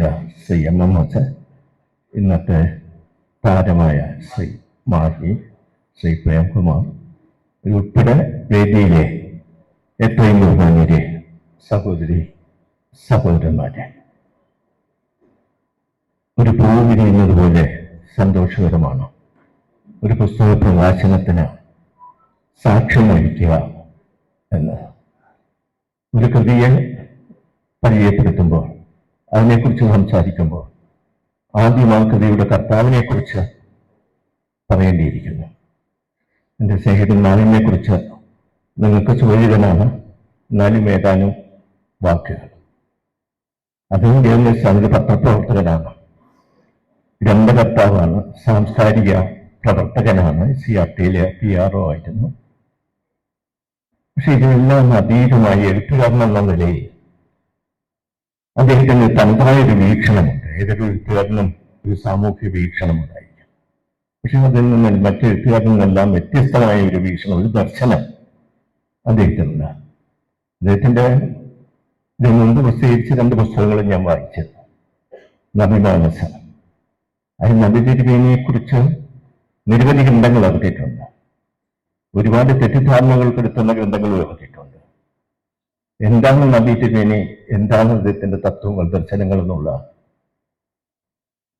ചെയ്ത Shri M M S ഇന്നത്തെ താരമായ ശ്രീ മാഹി ശ്രീ പ്രേംകുമാർ ഉൾപ്പെടെ വേദിയിലെ ഏറ്റവും ബഹുമാന്യരെ സഹോദരി സഹോദരന്മാരെ. ഒരു പൂ വിരിയുന്നത് പോലെ സന്തോഷകരമാണ്? ഒരു പുസ്തക പ്രകാശനത്തിന് സാക്ഷ്യം വഹിക്കുക എന്ന്. ഒരു കൃതിയെ പരിചയപ്പെടുത്തുമ്പോൾ അതിനെക്കുറിച്ച് സംസാരിക്കുമ്പോൾ ആദ്യം ആ കൃതിയുടെ കർത്താവിനെ കുറിച്ച് പറയേണ്ടിയിരിക്കുന്നു. എന്റെ സ്നേഹിതൻ നാലിനെ കുറിച്ച് നിങ്ങൾക്ക് ചോദിതനാണ് എന്നാലും ഏതാനും വാക്കുകൾ അദ്ദേഹം ജേർണലിസ്റ്റ് അതിന് പത്രപ്രവർത്തകനാണ്. ഗ്രന്ഥകർത്താവാണ് സാംസ്കാരിക പ്രവർത്തകനാണ് സി ആർ ടിയിലെ പി ആർ ഒ ആയിരുന്നു. പക്ഷെ ഇതിനെല്ലാം അതീതമായി എഴുത്തുകാരൻ എന്ന നിലയിൽ അദ്ദേഹത്തിന് തനതായ ഒരു വീക്ഷണമുണ്ട്. ഏതൊരു എഴുത്തുകാരനും ഒരു സാമൂഹ്യ വീക്ഷണമുണ്ടായിരിക്കും. പക്ഷെ അതിൽ നിന്ന് മറ്റു എഴുത്തുകാരിൽ നിന്നെല്ലാം വ്യത്യസ്തമായ ഒരു വീക്ഷണം ഒരു ദർശനം അദ്ദേഹത്തിനുണ്ട്. അദ്ദേഹത്തിന്റെ ഇതിനു പ്രസിദ്ധീകരിച്ച രണ്ട് പുസ്തകങ്ങൾ ഞാൻ വായിച്ചത് നബിമാനസ അതിൽ നബിതിരുവേനിയെ കുറിച്ച് നിരവധി ഗ്രന്ഥങ്ങൾ ഇറക്കിയിട്ടുണ്ട് ഒരുപാട് തെറ്റിദ്ധാരണകൾ കെടുത്തുന്ന ഗ്രന്ഥങ്ങൾ ഇറക്കിയിട്ടുണ്ട് എന്താണ് നബി എന്താണ് അദ്ദേഹത്തിന്റെ തത്വങ്ങൾ ദർശനങ്ങൾ എന്നുള്ള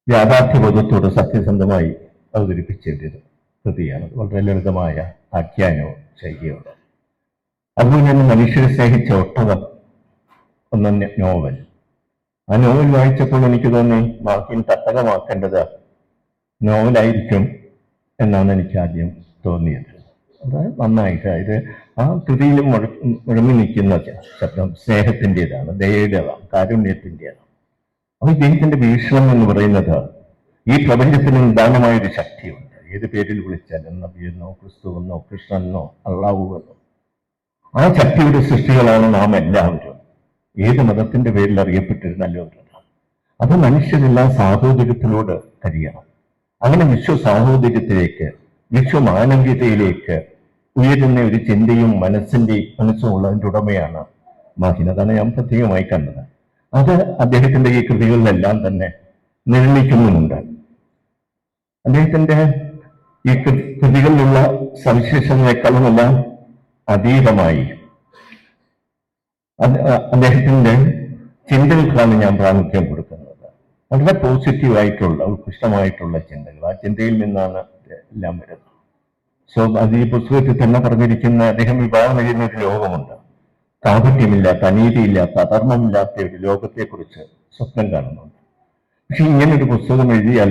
യാഥാർത്ഥ്യബോധത്തോട് സത്യസന്ധമായി അവതരിപ്പിച്ചേണ്ടത് കൃതിയാണ്. വളരെ ലളിതമായ ആഖ്യാനവും ശൈലിയുണ്ട് അതുപോലെ തന്നെ മനുഷ്യരെ സ്നേഹിച്ച ഒട്ടകം എന്ന നോവൽ. ആ നോവൽ വായിച്ചപ്പോൾ എനിക്ക് തോന്നി വാക്കിൻ തട്ടകമാക്കേണ്ടത് നോവലായിരിക്കും എന്നാണ് എനിക്ക് ആദ്യം തോന്നിയത്. അത് നന്നായിട്ട് ഇത് ആ കൃതിയിലും മുഴ- മുഴങ്ങി നിൽക്കുന്ന ശബ്ദം സ്നേഹത്തിന്റെതാണ് ദയയുടേതാണ് കാരുണ്യത്തിന്റെതാണ് അപ്പൊ ഇദ്ദേഹത്തിന്റെ വീക്ഷണം എന്ന് പറയുന്നത് ഈ പ്രപഞ്ചത്തിന് നിദാനമായ ഒരു ശക്തിയുണ്ട്. ഏത് പേരിൽ വിളിച്ചാലും നബിയെന്നോ ക്രിസ്തുവെന്നോ കൃഷ്ണനെന്നോ അള്ളാവുവെന്നോ ആ ശക്തിയുടെ സൃഷ്ടികളാണ് നാം എല്ലാവരും. ഏത് മതത്തിന്റെ പേരിൽ അറിയപ്പെട്ടിരുന്നാലും അത് മനുഷ്യരെല്ലാം സാഹോദര്യത്തിനോട് കഴിയണം അങ്ങനെ വിശ്വ സാഹോദര്യത്തിലേക്ക് വിശ്വമാനവ്യതയിലേക്ക് ഉയരുന്ന ഒരു ചിന്തയും മനസ്സിന്റെ മനസ്സും ഉള്ളതിന്റെ ഉടമയാണ് മാഹിൻ. ഞാൻ പ്രത്യേകമായി കണ്ടത്. അത് അദ്ദേഹത്തിന്റെ ഈ കൃതികളിലെല്ലാം തന്നെ നിർമ്മിക്കുന്നുമുണ്ട്. അദ്ദേഹത്തിന്റെ ഈ കൃതികളിലുള്ള സവിശേഷങ്ങളെക്കാളുമെല്ലാം അതീതമായി അദ്ദേഹത്തിന്റെ ചിന്തകൾക്കാണ് ഞാൻ പ്രാമുഖ്യം കൊടുക്കുന്നത്. വളരെ പോസിറ്റീവായിട്ടുള്ള ഉത്കൃഷ്ടമായിട്ടുള്ള ചിന്തകൾ. ആ ചിന്തയിൽ നിന്നാണ് എല്ലാം വരുന്നത്. സോ അത് ഈ പുസ്തകത്തിൽ തന്നെ പറഞ്ഞിരിക്കുന്ന അദ്ദേഹം വിഭാവനം ചെയ്യുന്ന ഒരു ലോകമുണ്ട്. കാപട്യമില്ലാത്ത അനീതിയില്ലാത്ത അധർമ്മമില്ലാത്ത ഒരു ലോകത്തെക്കുറിച്ച് സ്വപ്നം കാണുന്നുണ്ട്. പക്ഷെ ഇങ്ങനെ ഒരു പുസ്തകം എഴുതിയാൽ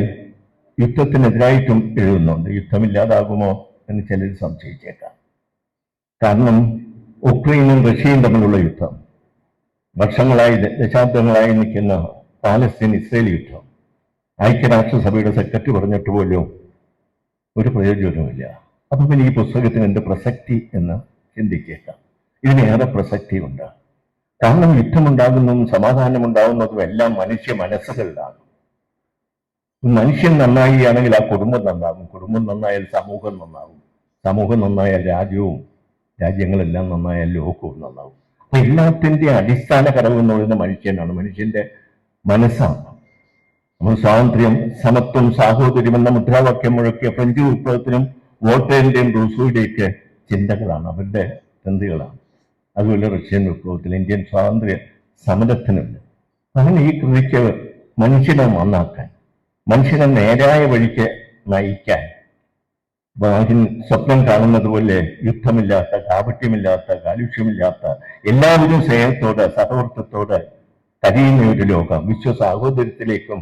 യുദ്ധത്തിനെതിരായിട്ടും എഴുതുന്നുണ്ട്. യുദ്ധമില്ലാതാകുമോ എന്ന് ചിലർ സംശയിച്ചേക്കാം. കാരണം ഉക്രൈനും റഷ്യയും തമ്മിലുള്ള യുദ്ധം വർഷങ്ങളായി ദശാബ്ദങ്ങളായി നിൽക്കുന്ന പാലസ്തീൻ ഇസ്രയേൽ യുദ്ധം ഐക്യരാഷ്ട്രസഭയുടെ സെക്രട്ടറി പറഞ്ഞിട്ട് പോലും ഒരു പ്രയോജനവുമില്ല. അപ്പൊ പിന്നെ ഈ പുസ്തകത്തിന് എന്ത് പ്രസക്തി എന്ന് ചിന്തിക്കേക്കാം ഇതിനേറെ പ്രസക്തിയുണ്ട് കാരണം യുദ്ധമുണ്ടാകുന്നതും സമാധാനമുണ്ടാകുന്നതും എല്ലാം മനുഷ്യ മനസ്സുകളിലാണ്. മനുഷ്യൻ നന്നായി ആണെങ്കിൽ ആ കുടുംബം നന്നാകും. കുടുംബം നന്നായാൽ സമൂഹം നന്നാകും. സമൂഹം നന്നായാൽ രാജ്യവും രാജ്യങ്ങളെല്ലാം നന്നായാൽ ലോകവും നന്നാകും. അപ്പൊ എല്ലാത്തിന്റെ അടിസ്ഥാന ഘടകം എന്ന് പറയുന്നത് മനുഷ്യനാണ്. മനുഷ്യന്റെ മനസ്സാണ്. നമ്മൾ സ്വാതന്ത്ര്യം സമത്വം സാഹോദര്യം എന്ന മുദ്രാവാക്യം മുഴക്കിയ ഫ്രഞ്ച് വിപ്ലവത്തിനും വോട്ടേറിന്റെയും റൂസോയുടെയൊക്കെ ചിന്തകളാണ്. അവരുടെ ചിന്തകളാണ് അതുപോലെ റഷ്യൻ വിപ്ലവത്തിൽ ഇന്ത്യൻ സ്വാതന്ത്ര്യ സമരത്തിനുണ്ട്. അങ്ങനെ ഈ കൃതിക്ക് മനുഷ്യനെ നന്നാക്കാൻ മനുഷ്യനെ നേരായ വഴിക്ക് നയിക്കാൻ ബാഹിൻ സ്വപ്നം കാണുന്നത് പോലെ യുദ്ധമില്ലാത്ത കാപട്യമില്ലാത്ത കാലുഷ്യമില്ലാത്ത എല്ലാവരും സ്നേഹത്തോടെ സഹവർത്തത്തോടെ കഴിയുന്ന ഒരു ലോകം വിശ്വ സാഹോദര്യത്തിലേക്കും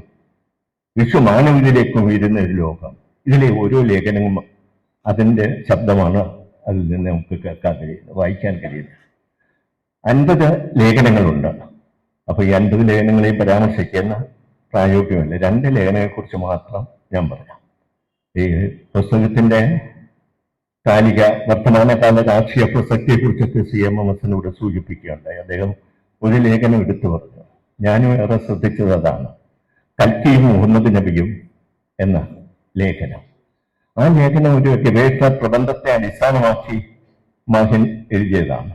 വിശ്വമാനവിലേക്കും ഉയരുന്ന ഒരു ലോകം. ഇതിലെ ഓരോ ലേഖനവും അതിന്റെ ശബ്ദമാണ് അതിൽ നിന്ന് നമുക്ക് കേൾക്കാൻ കഴിയുന്നത് വായിക്കാൻ കഴിയുന്നത്. അൻപത് ലേഖനങ്ങളുണ്ട്. അപ്പോൾ ഈ അൻപത് ലേഖനങ്ങളെയും പരാമർശിക്കുന്ന പ്രായോഗികമല്ല രണ്ട് ലേഖനങ്ങളെക്കുറിച്ച് മാത്രം ഞാൻ പറയാം. ഈ പുസ്തകത്തിന്റെ കാലിക വർത്തമാനകാല രാഷ്ട്രീയ പ്രസക്തിയെക്കുറിച്ചൊക്കെ സി എം എം എസിനോട് സൂചിപ്പിക്കുകയുണ്ടായി. അദ്ദേഹം ഒരു ലേഖനം എടുത്തു പറഞ്ഞു. ഞാനും ഏറെ ശ്രദ്ധിച്ചത് അതാണ്. കൽക്കിയും മുഹമ്മദ് നബിയും എന്ന ലേഖനം. ആ ലേഖനം ഒരു ഗവേഷണ പ്രബന്ധത്തെ അടിസ്ഥാനമാക്കി മഹൻ എഴുതിയതാണ്.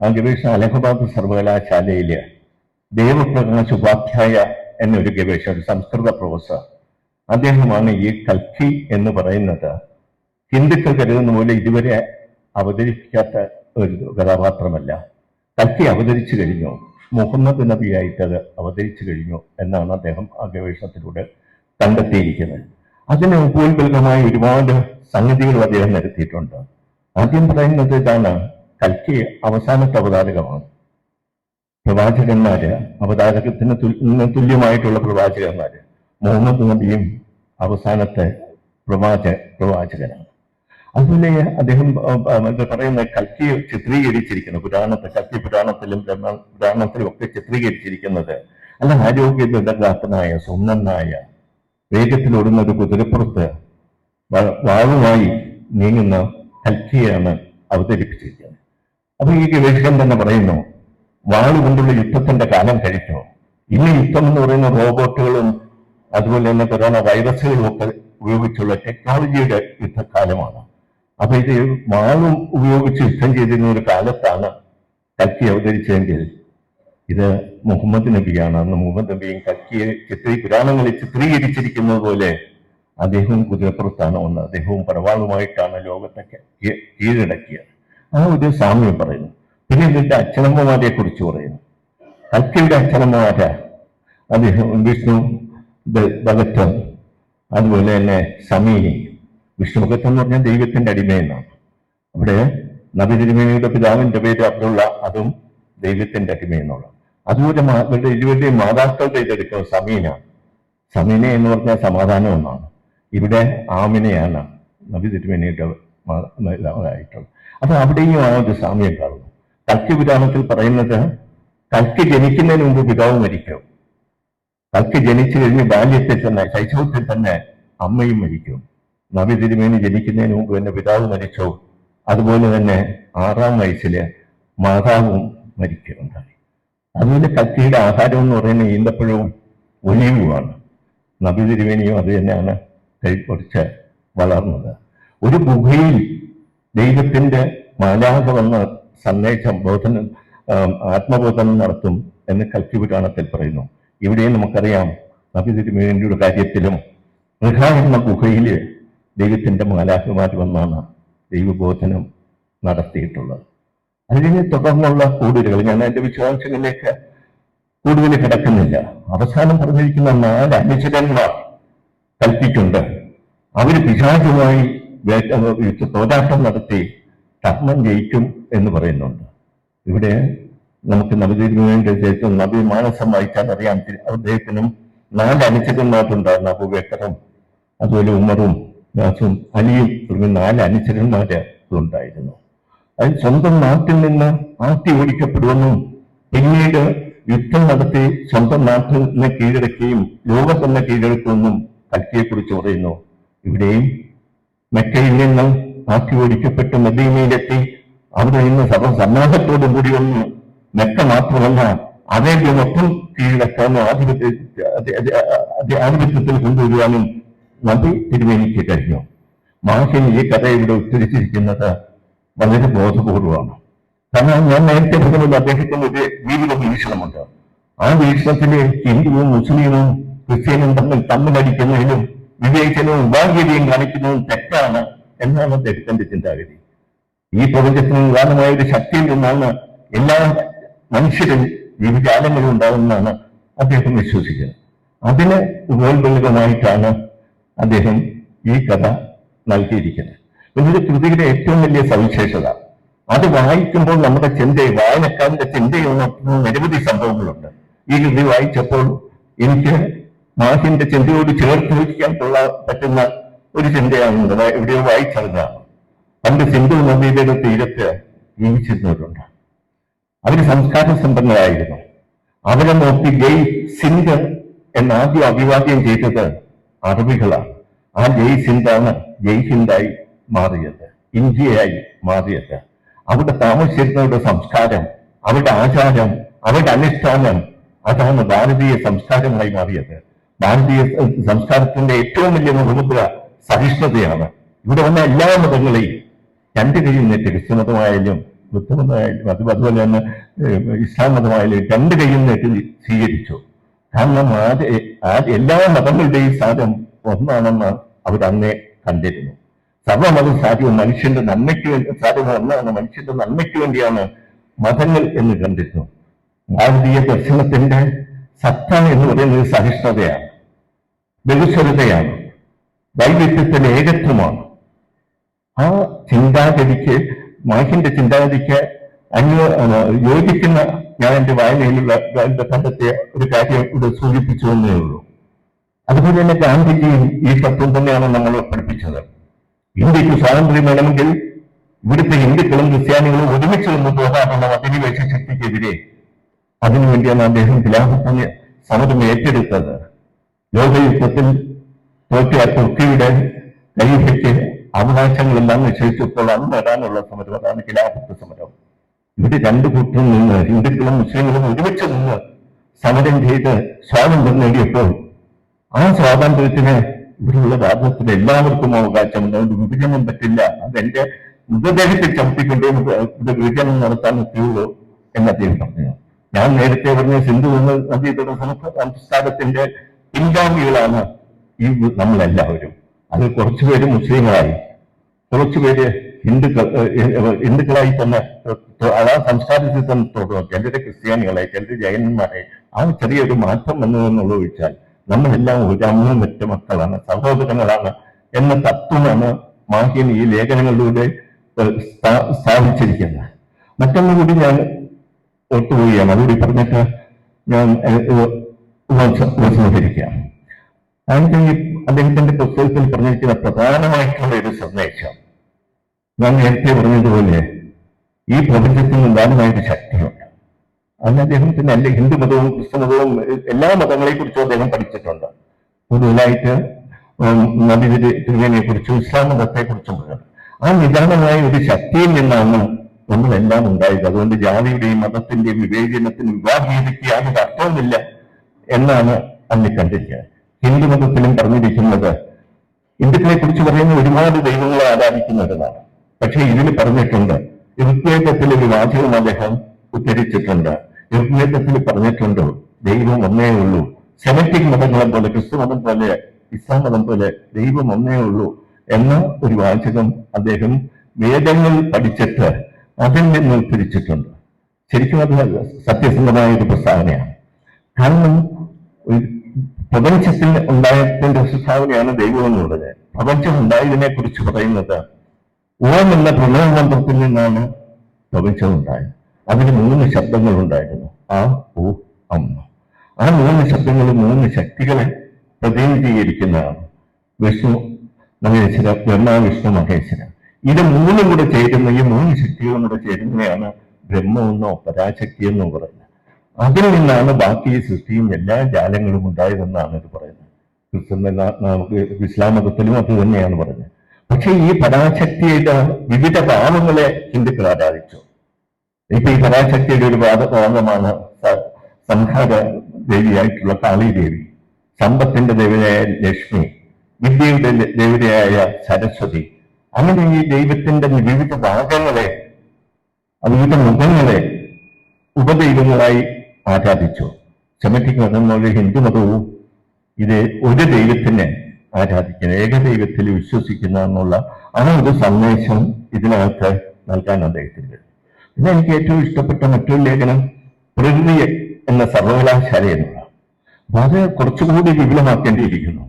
ആ ഗവേഷണം അലഹബാദ് സർവകലാശാലയിലെ ദേവപ്രകാശ് ഉപാധ്യായ എന്നൊരു ഒരു സംസ്കൃത പ്രൊഫസർ. അദ്ദേഹമാണ് ഈ കൽക്കി എന്ന് പറയുന്നത്. ഹിന്ദുക്കൾ കരുതുന്ന പോലെ ഇതുവരെ അവതരിപ്പിക്കാത്ത ഒരു കഥാപാത്രമല്ല. കൽക്കി അവതരിച്ചു കഴിഞ്ഞു. മുഹമ്മദ് നബിയായിട്ടത് അവതരിച്ചു കഴിഞ്ഞു എന്നാണ് അദ്ദേഹം ആ ഗവേഷണത്തിലൂടെ കണ്ടെത്തിയിരിക്കുന്നത്. അതിന് ഉപോത്ബലകമായ ഒരുപാട് സംഗതികൾ അദ്ദേഹം നിരത്തിയിട്ടുണ്ട് ആദ്യം പറയുന്നത് ഇതാണ് കൽക്കി അവസാനത്തെ അവതാരകമാണ്. പ്രവാചകന്മാര് അവതാരകത്തിന് തുല്യമായിട്ടുള്ള പ്രവാചകന്മാര് മുഹമ്മദ് നബിയും അവസാനത്തെ പ്രവാച പ്രവാചകനാണ്. അതുപോലെ അദ്ദേഹം പറയുന്ന കൽക്കി ചിത്രീകരിച്ചിരിക്കുന്നു. പുരാണത്തെ കൽക്കി പുരാണത്തിലും ബ്രഹ്മ പുരാണത്തിലും ഒക്കെ ചിത്രീകരിച്ചിരിക്കുന്നത്. അല്ല ആരോഗ്യ ആരോഗ്യദാത്തനായ സുന്ദരനായ വേഗത്തിലോടുന്ന ഒരു കുതിരപ്പുറത്ത് വാവുമായി നീങ്ങുന്ന ഹൽക്കിയാണ് അവതരിപ്പിച്ചിരിക്കുന്നത്. അപ്പൊ ഈ ഗവേഷകൻ തന്നെ പറയുന്നു വാളുകൊണ്ടുള്ള യുദ്ധത്തിന്റെ കാലം കഴിഞ്ഞു. ഇന്ന് യുദ്ധം എന്ന് പറയുന്ന റോബോട്ടുകളും അതുപോലെ തന്നെ കൊറോണ വൈറസുകളും ഒക്കെ ഉപയോഗിച്ചുള്ള ടെക്നോളജിയുടെ യുദ്ധകാലമാണ് അപ്പൊ ഇത് വാളും ഉപയോഗിച്ച് യുദ്ധം ചെയ്തിരുന്ന ഒരു കാലത്താണ് കൽക്കി അവതരിച്ചതെങ്കിൽ ഇത് മുഹമ്മദ് നബിയാണ്. അന്ന് മുഹമ്മദ് നബിയും കക്കിയെ ചിത്രീ പുരാണങ്ങളിൽ ചിത്രീകരിച്ചിരിക്കുന്നത് പോലെ അദ്ദേഹവും കുതിരപ്പുറത്താണ് വന്ന് അദ്ദേഹവും പരവാളുമായിട്ടാണ് ലോകത്തെ കീഴടക്കിയത്. ആ ഒരു സാമ്യം പറയുന്നു. പിന്നെ ഇതിന്റെ അച്ഛനമ്മമാരെ കുറിച്ച് പറയുന്നു. കക്കിയുടെ അച്ഛനമ്മമാരാ? അദ്ദേഹം വിഷ്ണു ഭഗത്വം അതുപോലെ തന്നെ സമീനി. വിഷ്ണു ഭഗത്ത് എന്ന് പറഞ്ഞാൽ ദൈവത്തിന്റെ അടിമയെന്നാണ്. അവിടെ നബി തിരുമേനിയുടെ പിതാവിന്റെ പേര് അബ്ദുള്ള അതും ദൈവത്തിന്റെ അടിമയെന്നുള്ള അതുപോലെ അവരുടെ ഇരുവരുടെയും മാതാക്കളുടെ ഇതെടുക്കുന്ന സമീന. സമീന എന്ന് പറഞ്ഞാൽ സമാധാനം ഒന്നാണ്. ഇവിടെ ആമിനയാണ്. നബി തിരുമേനിയുടെ ഇതായിട്ടുള്ളത് അത് അവിടെയും ആ ഒരു സാമ്യം കാണുന്നു കൽക്കി വിധാനത്തിൽ പറയുന്നത് കൽക്ക് ജനിക്കുന്നതിന് മുമ്പ് പിതാവ് മരിക്കും. കൽക്ക് ജനിച്ചു കഴിഞ്ഞ് ബാല്യത്തിൽ തന്നെ ശൈശവത്തിൽ തന്നെ അമ്മയും മരിക്കും. നബി തിരുമേനി ജനിക്കുന്നതിന് മുമ്പ് തന്നെ പിതാവ് മരിച്ചു. അതുപോലെ തന്നെ ആറാം വയസ്സിൽ മാതാവും മരിക്കുകയുണ്ടായി അതുപോലെ കത്തിയുടെ ആഹാരം എന്ന് പറയുന്നത് ഈന്തപ്പഴവും ഒലിവുമാണ്. നബി തിരുവേണിയും അത് തന്നെയാണ് കഴിപ്പൊടിച്ച് വളർന്നത്. ഒരു ഗുഹയിൽ ദൈവത്തിന്റെ മാലാഹ വന്ന സന്ദേശം ബോധനം ആത്മബോധനം നടത്തും എന്ന് കൽക്കി പുരാണത്തിൽ പറയുന്നു. ഇവിടെയും നമുക്കറിയാം നബി തിരുമേനിയുടെ കാര്യത്തിലും ഗൃഹ എന്ന ഗുഹയിൽ ദൈവത്തിന്റെ മാലാഹമാർ വന്നാണ് ദൈവബോധനം നടത്തിയിട്ടുള്ളത്. അതിനെ തുടർന്നുള്ള കൂടുതലുകൾ. ഞാൻ എന്റെ വിശദാംശങ്ങളിലേക്ക് കൂടുതൽ കിടക്കുന്നില്ല. അവസാനം പറഞ്ഞിരിക്കുന്ന നാല് അനുചരന്മാർ കൽപ്പിച്ചുണ്ട് അവർ പിശാചുമായി പോരാട്ടം നടത്തി ധർമ്മം ജയിക്കും എന്ന് പറയുന്നുണ്ട്. ഇവിടെ നമുക്ക് നബിതിരുവേണ്ടി ശേഷം നബി മാനസം വായിച്ചാൽ അറിയാം. അദ്ദേഹത്തിനും നാല് അനുചരന്മാരുണ്ടായിരുന്നു അബുബേക്കറും അതുപോലെ ഉമറും അലിയും തുടങ്ങി നാല് അനുചരന്മാര് ഉണ്ടായിരുന്നു. അത് സ്വന്തം നാട്ടിൽ നിന്ന് ആട്ടി ഓടിക്കപ്പെടുമെന്നും പിന്നീട് യുദ്ധം നടത്തി സ്വന്തം നാട്ടിൽ നിന്ന് കീഴടക്കുകയും ലോകം തന്നെ കീഴടക്കുമെന്നും കൽക്കിയെക്കുറിച്ച് പറയുന്നു. ഇവിടെയും മെക്കയിൽ നിന്ന് ആട്ടി ഓടിക്കപ്പെട്ട് മദീനയിലെത്തി അവിടെ നിന്ന് സർവസന്നാഹത്തോടും കൂടി വന്നു മെക്ക മാത്രമല്ല അതേ മൊത്തം കീഴടക്കാനും ആധിപത്യ ആധിപത്യത്തിൽ കൊണ്ടുവരുവാനും നബി തിരുമേനിക്ക് കഴിഞ്ഞു. മാഹിൻ ഈ കഥ ഇവിടെ ഉദ്ധരിച്ചിരിക്കുന്നത് വളരെ ബോധപൂർവമാണ് കാരണം ഞാൻ നേരത്തെ പറഞ്ഞത് അദ്ദേഹത്തിന് ഒരു ജീവിത വീക്ഷണമുണ്ട്. ആ വീക്ഷണത്തിൽ ഹിന്ദുവും മുസ്ലിമും ക്രിസ്ത്യനും തമ്മിൽ തമ്മിലടിക്കുന്നതിലും വിവേചനവും ഉപാഗ്യതയും കാണിക്കുന്നതും തെറ്റാണ് എന്നാണ് അദ്ദേഹത്തിന്റെ ചിന്താഗതി. ഈ പ്രപഞ്ചത്തിന് നിദാനമായ ഒരു ശക്തിയിൽ നിന്നാണ് എല്ലാ മനുഷ്യരും വിവിചാലങ്ങളും ഉണ്ടാകുമെന്നാണ് അദ്ദേഹം വിശ്വസിക്കുന്നത് അതിന് ഉപോത്ബലകമായിട്ടാണ് അദ്ദേഹം ഈ കഥ നൽകിയിരിക്കുന്നത്. ഇതിന്റെ കൃതിയുടെ ഏറ്റവും വലിയ സവിശേഷത. അത് വായിക്കുമ്പോൾ നമ്മുടെ ചിന്തയെ വായനക്കാരന്റെ ചിന്തയെ ഉണർത്തുന്ന നിരവധി സംഭവങ്ങളുണ്ട്. ഈ കൃതി വായിച്ചപ്പോൾ എനിക്ക് മാഹിന്റെ ചിന്തയോട് ചേർത്ത് വയ്ക്കാൻ കൊള്ളാൻ പറ്റുന്ന ഒരു ചിന്തയാണ് ഇത്. എവിടെയോ വായിച്ചറിഞ്ഞതാണ്. പണ്ട് സിന്ധു നദിയുടെ തീരത്ത് ജീവിച്ചിരുന്നവരുണ്ട്. അവർ സംസ്കാര സമ്പന്നരായിരുന്നു. അവരെ നോക്കി ജയ് സിന്ധ് എന്നാദ്യം അഭിവാദ്യം ചെയ്തത് അറബികളാണ്. ആ ജയ് സിന്ധാണ് ജയ് ഹിന്ദായി മാറിയത് ഇന്ത്യയായി മാറിയത് അവിടെ താമസിച്ചിരുന്നവരുടെ സംസ്കാരം അവരുടെ ആചാരം അവരുടെ അനുഷ്ഠാനം അതാണ് ഭാരതീയ സംസ്കാരമായി മാറിയത്. ഭാരതീയ സംസ്കാരത്തിന്റെ ഏറ്റവും വലിയ മുഖമുദ്ര സഹിഷ്ണുതയാണ്. ഇവിടെ വന്ന എല്ലാ മതങ്ങളെയും രണ്ട് കൈയും നീട്ടി ക്രിസ്തുമതമായാലും ബുദ്ധമതമായാലും അത് അതുപോലെ തന്നെ ഇസ്ലാം മതമായാലും രണ്ട് കയ്യിൽ നീട്ടി സ്വീകരിച്ചു. കാരണം എല്ലാ മതങ്ങളുടെയും സാരം ഒന്നാണെന്ന് അവർ അന്നേ കണ്ടിരുന്നു സർവമത സാധ്യവും മനുഷ്യന്റെ നന്മയ്ക്ക് വേണ്ടി സാധ്യം ഒന്നാണ് മനുഷ്യന്റെ നന്മയ്ക്ക് വേണ്ടിയാണ് മതങ്ങൾ എന്ന് കണ്ടിരുന്നു ഭാരതീയ ദർശനത്തിന്റെ സത്ത എന്ന് പറയുന്നത് സഹിഷ്ണുതയാണ് ബഹുസ്വരതയാണ് വൈവിധ്യത്തിന്റെ ഏകത്വമാണ്. ആ ചിന്താഗതിക്ക് മാഹിന്റെ ചിന്താഗതിക്ക് അന്യോ ആ, യോജിക്കുന്ന ഞാൻ എന്റെ വായനയിലുള്ള കണ്ടെത്തിയ ഒരു കാര്യം ഇവിടെ സൂചിപ്പിച്ചു എന്നേ ഉള്ളൂ. അതുപോലെ തന്നെ ഗാന്ധിജിയും ഈ തത്വം തന്നെയാണ് നമ്മളെ പഠിപ്പിച്ചത്. ഇന്ത്യയ്ക്ക് സ്വാതന്ത്ര്യം വേണമെങ്കിൽ ഇവിടുത്തെ ഹിന്ദുക്കളും ക്രിസ്ത്യാനികളും ഒരുമിച്ച് നിന്ന് പോരാടണം അധിനിവേശ ശക്തിക്കെതിരെ അതിനുവേണ്ടിയാണ് അദ്ദേഹം ഖിലാഫത്തിന് സമരം ഏറ്റെടുത്തത്. ലോകയുദ്ധത്തിൽ തോറ്റ തുർക്കിയുടെ കൈവയ്ക്ക് അവകാശങ്ങളെല്ലാം നിശ്ചയിച്ചപ്പോൾ അന്ന് വരാനുള്ള സമരം അതാണ് ഖിലാഫത്ത് സമരം. ഇവിടെ രണ്ടു കൂട്ടരും നിന്ന് ഹിന്ദുക്കളും മുസ്ലിങ്ങളും ഒരുമിച്ച് നിന്ന് സമരം ചെയ്ത് സ്വാതന്ത്ര്യം നേടിയപ്പോൾ ആ സ്വാതന്ത്ര്യത്തിന് ഇവിടെയുള്ള രാജ്യത്തിന് എല്ലാവർക്കും അവകാശമുണ്ട് അതുകൊണ്ട് വിഭജനം പറ്റില്ല അതെന്റെ മൃതദേഹത്തിൽ ചവിട്ടിക്കൊണ്ടേ ഇത് വിഭജനം നടത്താൻ എത്തിയുള്ളൂ എന്ന് അദ്ദേഹം പറഞ്ഞു. ഞാൻ നേരത്തെ പറഞ്ഞ സിന്ധു എന്ന നദീതട സംസ്ഥാനത്തിന്റെ പിൻഗാമികളാണ് ഈ നമ്മളെല്ലാവരും. അതിൽ കുറച്ചുപേര് മുസ്ലിങ്ങളായി. കുറച്ചുപേര് ഹിന്ദുക്കൾ ഹിന്ദുക്കളായി തന്നെ ആ സംസ്ഥാനത്തിൽ തന്നെ തുടർന്നു ചിലര് ക്രിസ്ത്യാനികളായി ചിലര് ജൈനന്മാരായി. ആ ചെറിയൊരു മാറ്റം വന്നതെന്നുള്ള ഒഴിച്ചാൽ നമ്മളെല്ലാം ഒരു അമ്മയും മറ്റ മക്കളാണ്. സഹോദരങ്ങളാണ് എന്ന തത്വമാണ് മാഹിൻ ഈ ലേഖനങ്ങളിലൂടെ സ്ഥാപിച്ചിരിക്കുന്നത്. മറ്റൊന്നും കൂടി ഞാൻ ഒത്തുപോവുകയാണ് അതുകൂടി പറഞ്ഞിട്ട് ഞാൻ ഏഹ്, ഏഹ്, ഈ ഉപസംഹരിക്കാം അദ്ദേഹത്തിന്റെ പുസ്തകത്തിൽ പറഞ്ഞിരിക്കുന്ന പ്രധാനമായിട്ടുള്ള ഒരു സന്ദേശം. ഞാൻ നേരത്തെ പറഞ്ഞതുപോലെ ഈ പ്രപഞ്ചത്തിന് ഉണ്ടാകുന്നതായൊരു ശക്തിയുണ്ട്. അതിന് അദ്ദേഹത്തിന് എല്ലാ ഹിന്ദു മതവും ക്രിസ്തു മതവും എല്ലാ മതങ്ങളെ കുറിച്ചും അദ്ദേഹം പഠിച്ചിട്ടുണ്ട്. കൂടുതലായിട്ട് നബി തിരുവേനെ കുറിച്ചും ഇസ്ലാം മതത്തെ കുറിച്ചും ആ നിദാനമായ ഒരു ശക്തിയിൽ നിന്നാണ് നമ്മളെല്ലാം ഉണ്ടായത്. അതുകൊണ്ട് ജാതിയുടെയും മതത്തിന്റെയും വിവേചനത്തിനും വിവാഹീയതയ്ക്ക് യാതൊരു അർത്ഥവുമില്ല എന്നാണ് അന്ന് കണ്ടിരിക്കുന്നത് ഹിന്ദു മതത്തിലും പറഞ്ഞിരിക്കുന്നത് ഹിന്ദുക്കളെ കുറിച്ച് പറയുന്ന ഒരുപാട് ദൈവങ്ങളെ ആരാധിക്കുന്നവരാണ്. പക്ഷെ ഇതിന് പറഞ്ഞിട്ടുണ്ട് ഋഗ്വേദത്തിലെ ഒരു വാചകം അദ്ദേഹം ഉദ്ധരിച്ചിട്ടുണ്ട്. ഋഗ്വേദത്തിൽ പറഞ്ഞിട്ടുണ്ട്. ദൈവം ഒന്നേ ഉള്ളൂ. സെമറ്റിക് മതങ്ങളെ പോലെ ക്രിസ്തു മതം പോലെ ഇസ്ലാം മതം പോലെ ദൈവം ഒന്നേ ഉള്ളൂ എന്ന ഒരു വാചകം അദ്ദേഹം വേദങ്ങൾ പഠിച്ചിട്ട് അതിൽ നിന്ന് ഉദ്ധരിച്ചിട്ടുണ്ട്. ശരിക്കും അത് സത്യസന്ധമായ ഒരു പ്രസ്താവനയാണ്. കാരണം പ്രപഞ്ചത്തിൽ ഉണ്ടായതിന്റെ പ്രസ്താവനയാണ് ദൈവം എന്നുള്ളത്. പ്രപഞ്ചം ഉണ്ടായതിനെ കുറിച്ച് പറയുന്നത് ഓം എന്ന പ്രണവമന്ത്രത്തിൽ നിന്നാണ് പ്രപഞ്ചം ഉണ്ടായത്. അതിന് മൂന്ന് ശബ്ദങ്ങൾ ഉണ്ടായിരുന്നു ആ ഓ അമ്മ ആ മൂന്ന് ശബ്ദങ്ങൾ മൂന്ന് ശക്തികളെ പ്രതിനിധീകരിക്കുന്നതാണ് വിഷ്ണു മഹേശ്വര ബ്രഹ്മ വിഷ്ണു മഹേശ്വര. ഇത് മൂന്നും കൂടെ ചേരുന്ന ഈ മൂന്ന് ശക്തികളും കൂടെ ചേരുന്നതാണ് ബ്രഹ്മമെന്നോ പരാശക്തി എന്നോ പറയുന്നത്. അതിൽ നിന്നാണ് ബാക്കി സൃഷ്ടിയും എല്ലാ ജാലങ്ങളും ഉണ്ടായതെന്നാണ് ഇത് പറയുന്നത്. ക്രിസ്ത്യൻ നമുക്ക് ഇസ്ലാം മതത്തിലും അത് തന്നെയാണ് പറയുന്നത്. പക്ഷേ ഈ പരാശക്തിയുടെ വിവിധ ഭാവങ്ങളെ ഹിന്ദുക്കൾ ആരാധിച്ചു. ഇപ്പൊ ഈ പരാശക്തിയുടെ ഒരു ഭാഗ ഭാഗമാണ് സ- സംഹാര ദേവിയായിട്ടുള്ള കാളി ദേവി. സമ്പത്തിന്റെ ദേവതയായ ലക്ഷ്മി വിദ്യയുടെ ദേവതയായ സരസ്വതി. അങ്ങനെ ഈ ദൈവത്തിന്റെ വിവിധ ഭാഗങ്ങളെ വിവിധ മുഖങ്ങളെ ഉപദൈവങ്ങളായി ആരാധിച്ചു. സെമറ്റിക് മതം പോലെ ഹിന്ദു മതവും ഇത് ഒരു ദൈവത്തിനെ ആരാധിക്കുന്നു. ഏകദൈവത്തിൽ വിശ്വസിക്കുന്ന എന്നുള്ള ആ ഒരു സന്ദേശം ഇതിനകത്ത് നൽകാൻ അദ്ദേഹത്തിന് കഴിയും. പിന്നെ എനിക്ക് ഏറ്റവും ഇഷ്ടപ്പെട്ട മറ്റൊരു ലേഖനം പ്രകൃതി എന്ന സർവകലാശാല അപ്പൊ അത് കുറച്ചുകൂടി വിപുലമാക്കേണ്ടിയിരിക്കുന്നു.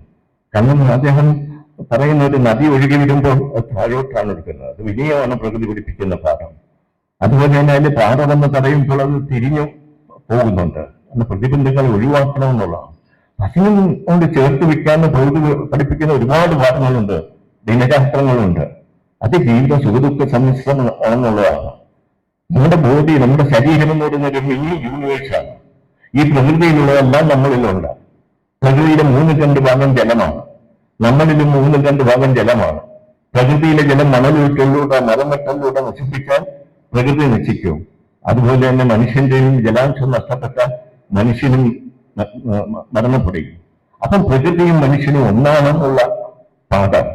കാരണം അദ്ദേഹം പറയുന്ന ഒരു നദി ഒഴുകി വരുമ്പോൾ താഴോട്ടാണ് എടുക്കുന്നത് അത് വിനയമാണ് പ്രകൃതി പിടിപ്പിക്കുന്ന പാഠം അതുപോലെ തന്നെ അതിന്റെ പാഠമെന്ന് പറയുമ്പോൾ അത് തിരിഞ്ഞു പോകുന്നുണ്ട്. അന്ന് പ്രതിബന്ധങ്ങൾ ഒഴിവാക്കണം എന്നുള്ളതാണ് അതിനും കൊണ്ട് ചേർത്ത് വെക്കാന്ന് പ്രകൃതി പഠിപ്പിക്കുന്ന ഒരുപാട് പാഠങ്ങളുണ്ട് ദിനശാസ്ത്രങ്ങളുണ്ട്. അത് ജീവിത സുഖദുഃഖ സമ്മിശ്രം ആണെന്നുള്ളതാണ് നമ്മുടെ ബോഡി നമ്മുടെ ശരീരം എന്ന് പറയുന്ന ഒരു വലിയ യൂണിവേഴ്സാണ് ഈ പ്രകൃതിയിലുള്ളതെല്ലാം നമ്മളിലുണ്ട്. പ്രകൃതിയുടെ മൂന്ന് രണ്ട് ഭാഗം ജലമാണ്. നമ്മളിലും മൂന്ന് രണ്ട് ഭാഗം ജലമാണ്. പ്രകൃതിയിലെ ജലം മണലൂറ്റലിലൂടെ മരം വെട്ടലിലൂടെ പ്രകൃതി നശിക്കും. അതുപോലെ തന്നെ മനുഷ്യന്റെയും ജലാംശം നഷ്ടപ്പെട്ടാൽ മനുഷ്യനും മരണപ്പെടുകയും അപ്പം പ്രകൃതിയും മനുഷ്യനും ഒന്നാണെന്നുള്ള പാഠം.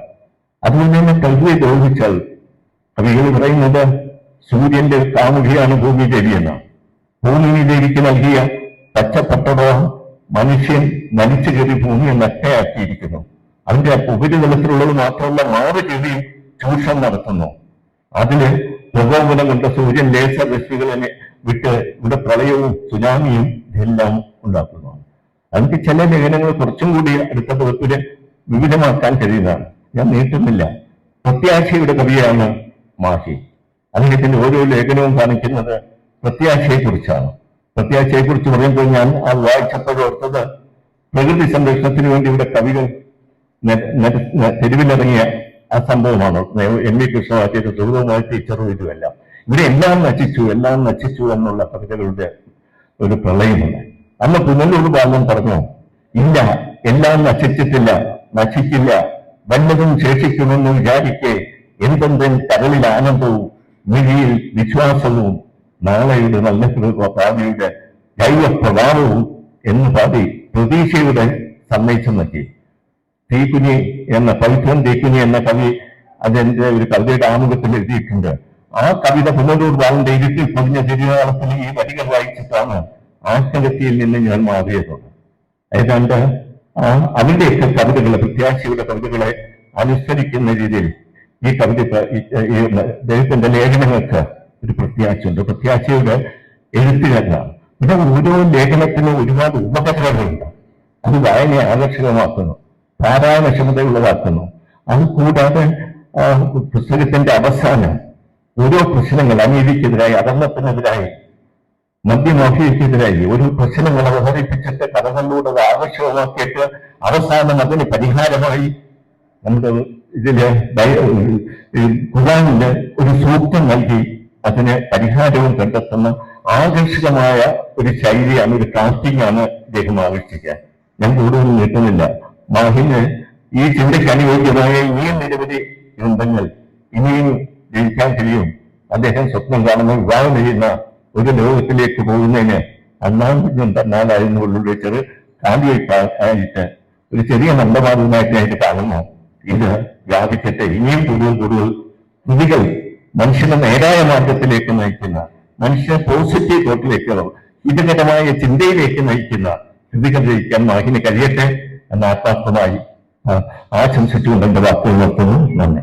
അതുകൊണ്ട് തന്നെ പ്രകൃതി ദ്രോഹിച്ചാൽ കവികൾ പറയുന്നത് സൂര്യന്റെ കാമുകിയാണ് ഭൂമി ദേവി എന്നാണ് ഭൂമിയിലേക്ക് നൽകിയ പച്ചപ്പട്ടടോ മനുഷ്യൻ നലിച്ചു കയറി ഭൂമിയെ നഷ്ടയാക്കിയിരിക്കുന്നു അതിന്റെ ഉപരിതലത്തിലുള്ളത് മാത്രമല്ല മാറി കയറി ചൂഷണം നടത്തുന്നു. അതിന് പ്രകോപനം കൊണ്ട് സൂര്യൻ ലേസർ രശ്മികളെ വിട്ട് ഇവിടെ പ്രളയവും സുനാമിയും ഇതെല്ലാം ഉണ്ടാക്കുന്നു. അതിന്റെ ചില ലേഖനങ്ങൾ കുറച്ചും കൂടി അടുത്ത പതിപ്പിൽ വിവിധമാക്കാൻ കഴിയുന്നതാണ്. ഞാൻ നീട്ടുന്നില്ല. പ്രത്യാശയുടെ കവിയാണ് മാഹി. അദ്ദേഹത്തിന്റെ ഓരോ ലേഖനവും കാണിക്കുന്നത് പ്രത്യാശയെ കുറിച്ചാണ് പ്രത്യാശയെ കുറിച്ച് പറയുമ്പോൾ ഞാൻ ആ വായിച്ചപ്പോഴോർത്തത് പ്രകൃതി സംരക്ഷണത്തിന് വേണ്ടി ഇവിടെ കവികൾ തെരുവിലിറങ്ങിയ ആ സംഭവമാണ്. എം വി കൃഷ്ണവാര്യരുടെ സുഹൃതമായ ടീച്ചറും ഇതുമെല്ലാം. ഇവിടെ എല്ലാം നശിച്ചു എല്ലാം നശിച്ചു എന്നുള്ള കവിതകളുടെ ഒരു പ്രളയമുണ്ട്. അന്ന് പുനലൂർ ബാലൻ പറഞ്ഞു ഇല്ല എല്ലാം നശിച്ചിട്ടില്ല നശിക്കില്ല. വല്ലതും ശേഷിക്കുമെന്ന് വിചാരിക്കെ എന്തെന്തും കരളിൽ ആനന്ദവും മിഴിയിൽ വിശ്വാസവും നാളെയുടെ നല്ല ഭാവിയുടെ ജൈവ പ്രഭാവവും എന്ന് പാടി പ്രതീക്ഷയുടെ സന്ദേശം നൽകി. തീക്കുനി എന്ന പവിത്രൻ തീക്കുനി എന്ന കവി അതെന്റെ ഒരു കവിതയുടെ ആമുഖത്തിൽ എഴുതിയിട്ടുണ്ട്. ആ കവിത പുനലൂർ ബാലന്റെ ഇരുട്ടിൽ പൊതിഞ്ഞ തിരുനാളത്തിൽ ഈ വരികൾ വായിച്ചിട്ടാണ് ആത്മഹത്യയിൽ നിന്ന് ഞാൻ മാറിയത്. ഏതാണ്ട് ആ അവരുടെയൊക്കെ കവിതകളെ പ്രത്യാശയുടെ കവിതകളെ അനുസരിക്കുന്ന രീതിയിൽ ഈ കവിത ദൈവത്തിന്റെ ലേഖനങ്ങൾക്ക് ഒരു പ്രത്യാശയുണ്ട്. പ്രത്യാശയുടെ എഴുത്തുകാരനാണ്. പിന്നെ ഓരോ ലേഖനത്തിനും ഒരുപാട് ഉപകരണങ്ങളുണ്ട്. അത് വായനയെ ആകർഷകമാക്കുന്നു പാരായണക്ഷമതയുള്ളതാക്കുന്നു. അത് കൂടാതെ പുസ്തകത്തിന്റെ അവസാനം ഓരോ പ്രശ്നങ്ങൾ അനീതിക്കെതിരായി അധർമ്മത്തിനെതിരായി മദ്യമാഫിയക്കെതിരായി ഒരു പ്രശ്നങ്ങൾ അവതരിപ്പിച്ചിട്ട് കഥകളിലൂടെ ആകർഷകമാക്കിയിട്ട് അവസാനം അതിന് പരിഹാരമായി നമ്മുടെ ഇതിൽ ഖുറാനിൽ ഒരു സൂക്തം നൽകി അതിന് പരിഹാരവും കണ്ടെത്തുന്ന ആകർഷകമായ ഒരു ശൈലിയാണ് ഒരു കാസ്റ്റിംഗ് ആണ് ഇദ്ദേഹം ആകർഷിക്കുക. ഞാൻ കൂടുതൽ നീട്ടുന്നില്ല മാഹിന് ഈ ചിന്തയ്ക്ക് അനുയോജ്യമായ ഇനിയും നിരവധി ഗ്രന്ഥങ്ങൾ ഇനിയും ജയിക്കാൻ കഴിയും. അദ്ദേഹം സ്വപ്നം കാണുന്ന വിവാഹം ചെയ്യുന്ന ഒരു ലോകത്തിലേക്ക് പോകുന്നതിന് അണ്ണാൻ തന്നാലായിരുന്നു ഉള്ളിൽ ചെറു കാലിയായിട്ട് ഒരു ചെറിയ മന്ദമാതമായിട്ടായിട്ട് കാണുന്നു. ഇത് വ്യാപിച്ചിട്ട് ഇനിയും കൂടുതൽ കൂടുതൽ കൃതികൾ മനുഷ്യനെ നേരായ മാർഗത്തിലേക്ക് നയിക്കുന്ന മനുഷ്യനെ പോസിറ്റീവ് തോട്ടിലേക്ക് ഹിതകരമായ ചിന്തയിലേക്ക് നയിക്കുന്ന കൃതികൾ ജയിക്കാൻ മാഹിന് കഴിയട്ടെ എന്ന ആത്മാർത്ഥമായി ആശംസിച്ചുകൊണ്ട് എന്റെ വാക്കുകൾ നിർത്തുന്നു. നന്ദി.